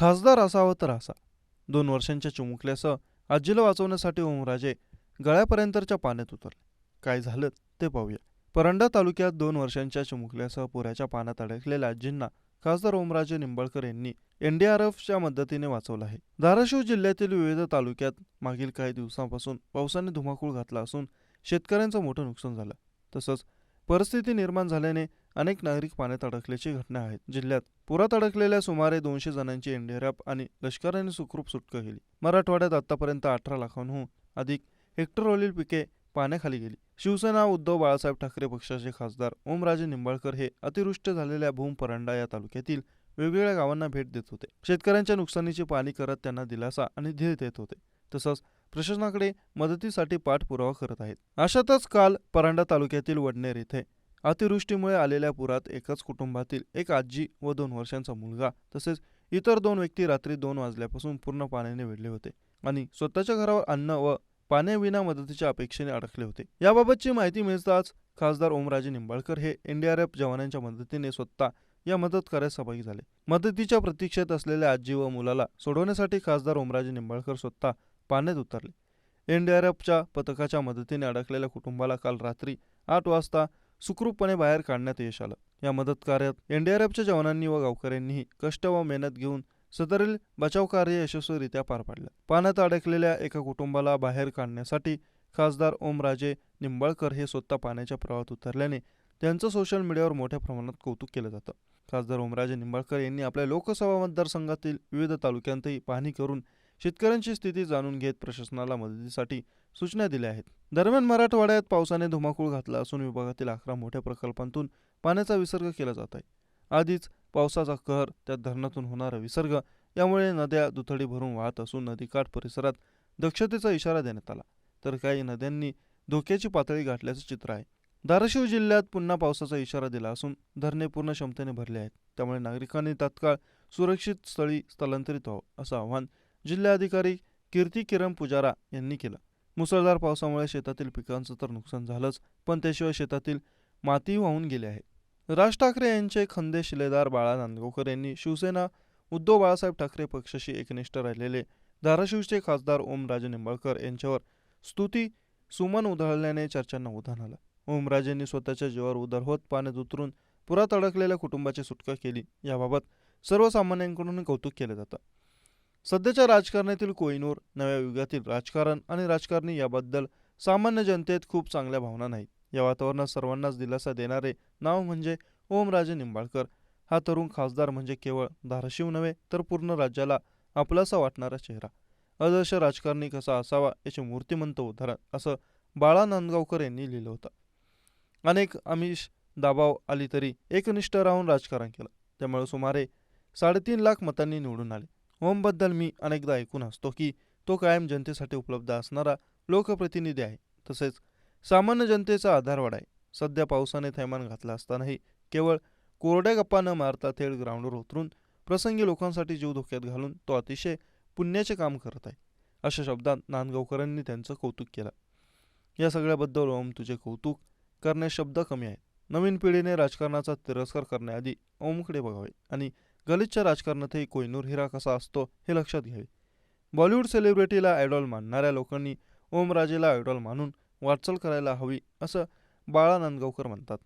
खासदार असावं तर असा. दोन वर्षांच्या चिमुकल्यासह आजीला वाचवण्यासाठी ओमराजे गळ्यापर्यंतच्या पाण्यात उतरले. काय झालं ते पाहूया. परंडा तालुक्यात दोन वर्षांच्या चिमुकल्यासह पुराच्या पाण्यात अडकलेल्या आजींना खासदार ओमराजे निंबाळकर यांनी एनडीआरएफच्या मदतीने वाचवलं आहे. धाराशिव जिल्ह्यातील विविध तालुक्यात मागील काही दिवसांपासून पावसाने धुमाकूळ घातला असून शेतकऱ्यांचं मोठं नुकसान झालं. तसंच परिस्थिती निर्माण झाल्याने अनेक नागरिक पाण्यात अडकल्याची घटना आहेत. जिल्ह्यात पुरात अडकलेल्या सुमारे दोनशे जणांची एनडीआरएफ आणि लष्कराने सुखरूप सुटका केली. मराठवाड्यात आतापर्यंत अठरा लाखांहून अधिक हेक्टरवरील पिके पाण्याखाली गेली. शिवसेना उद्धव बाळासाहेब ठाकरे पक्षाचे खासदार ओमराजे निंबाळकर हे अतिवृष्ट झालेल्या भूमपरंडा या तालुक्यातील वेगवेगळ्या गावांना भेट देत होते. शेतकऱ्यांच्या नुकसानीची पाहणी करत त्यांना दिलासा आणि धीर देत होते. तसंच प्रशासनाकडे मदतीसाठी पाठपुरावा करत आहेत. अशातच काल परांडा तालुक्यातील वडनेर येथे अतिवृष्टीमुळे आलेल्या पुरात एकाच कुटुंबातील एक आजी व दोन वर्षांचा मुलगा तसेच इतर दोन व्यक्ती रात्री दोन वाजल्यापासून पूर्ण पाण्याने वेढले होते आणि स्वतःच्या घरावर अन्न व पाण्याविना मदतीच्या अपेक्षेने अडकले होते. याबाबतची माहिती मिळताच खासदार ओमराजे निंबाळकर हे एनडीआरएफ जवानांच्या मदतीने स्वतः या मदत कार्यात सहभागी झाले. मदतीच्या प्रतीक्षेत असलेल्या आजी व मुलाला सोडवण्यासाठी खासदार ओमराजे निंबाळकर स्वतः पाण्यात उतरले. एनडीआरएफच्या पथकाच्या मदतीने अडकलेल्या कुटुंबाला काल रात्री आठ वाजता सुखरूपपणे बाहेर काढण्यात यश आलं. या मदत कार्यात एनडीआरएफच्या जवानांनी व गावकऱ्यांनीही कष्ट व मेहनत घेऊन सदरील बचाव कार्य यशस्वीरित्या पार पाडलं. पाण्यात अडकलेल्या एका कुटुंबाला बाहेर काढण्यासाठी खासदार ओमराजे निंबाळकर हे स्वतः पाण्याच्या प्रवाहात उतरल्याने त्यांचं सोशल मीडियावर मोठ्या प्रमाणात कौतुक केलं जातं. खासदार ओमराजे निंबाळकर यांनी आपल्या लोकसभा मतदारसंघातील विविध तालुक्यांतही पाहणी करून शेतकऱ्यांची स्थिती जाणून घेत प्रशासनाला मदतीसाठी सूचना दिल्या आहेत. दरम्यान मराठवाड्यात पावसाने धुमाकूळ घातला असून विभागातील अकरा मोठ्या प्रकल्पांतून पाण्याचा विसर्ग केला जात आहे. आधीच पावसाचा कहर त्यात धरणातून होणारा विसर्ग यामुळे नद्या दुथडी भरून वाहत असून नदीकाठ परिसरात दक्षतेचा इशारा देण्यात आला. तर काही नद्यांनी धोक्याची पातळी गाठल्याचं चित्र आहे. धाराशिव जिल्ह्यात पुन्हा पावसाचा इशारा दिला असून धरणे पूर्ण क्षमतेने भरले आहेत. त्यामुळे नागरिकांनी तात्काळ सुरक्षित स्थळी स्थलांतरित व्हावं असं आवाहन जिल्हाधिकारी कीर्ती किरण पुजारा यांनी केलं. मुसळधार पावसामुळे शेतातील पिकांचं तर नुकसान झालंच पण त्याशिवाय शेतातील माती वाहून गेली आहे. राज ठाकरे यांचे खंदे शिलेदार बाळा नांदगावकर यांनी शिवसेना उद्धव बाळासाहेब ठाकरे पक्षाशी एकनिष्ठ राहिलेले धाराशिवचे खासदार ओमराजे निंबाळकर यांच्यावर स्तुती सुमन उधळल्याने चर्चांना उधाण आलं. ओमराजेंनी स्वतःच्या जीवावर उदर होत पाण्यात उतरून पुरात अडकलेल्या कुटुंबाची सुटका केली. याबाबत सर्वसामान्यांकडून कौतुक केलं जातं. सध्याच्या राजकारणातील कोहिनूर नव्या युगातील राजकारण आणि राजकारणी याबद्दल सामान्य जनतेत खूप चांगल्या भावना नाहीत. या वातावरणात सर्वांनाच दिलासा देणारे नाव म्हणजे ओमराजे निंबाळकर. हा तरुण खासदार म्हणजे केवळ धाराशिव नव्हे तर पूर्ण राज्याला आपलासा वाटणारा चेहरा. आदर्श राजकारणी कसा असावा याचे मूर्तिमंत उदाहरण असं बाळा नांदगावकर यांनी लिहिलं होतं. अनेक आमिष दाबाव आली तरी एकनिष्ठ राहून राजकारण केलं. त्यामुळे सुमारे साडेतीन लाख मतांनी निवडून आले. ओमबद्दल मी अनेकदा ऐकून असतो की तो कायम जनतेसाठी उपलब्ध असणारा लोकप्रतिनिधी आहे. तसेच सामान्य जनतेचा आधारवाड आहे. सध्या पावसाने थैमान घातला असतानाही केवळ कोरड्या गप्पा न मारता थेट ग्राउंडवर उतरून प्रसंगी लोकांसाठी जीव धोक्यात घालून तो अतिशय पुण्याचे काम करत आहे. अशा शब्दात नांदगावकरांनी त्यांचं कौतुक केलं. या सगळ्याबद्दल ओम तुझे कौतुक करण्यास शब्द कमी आहेत. नवीन पिढीने राजकारणाचा तिरस्कार करण्याआधी ओमकडे बघावे आणि गलितच्या राजकारणातही कोहिनूर हिरा कसा असतो हे लक्षात घ्यावे. बॉलिवूड सेलिब्रिटीला आयडॉल मानणाऱ्या लोकांनी ओमराजेला आयडॉल मानून वाटचाल करायला हवी असं बाळा नांदगावकर म्हणतात.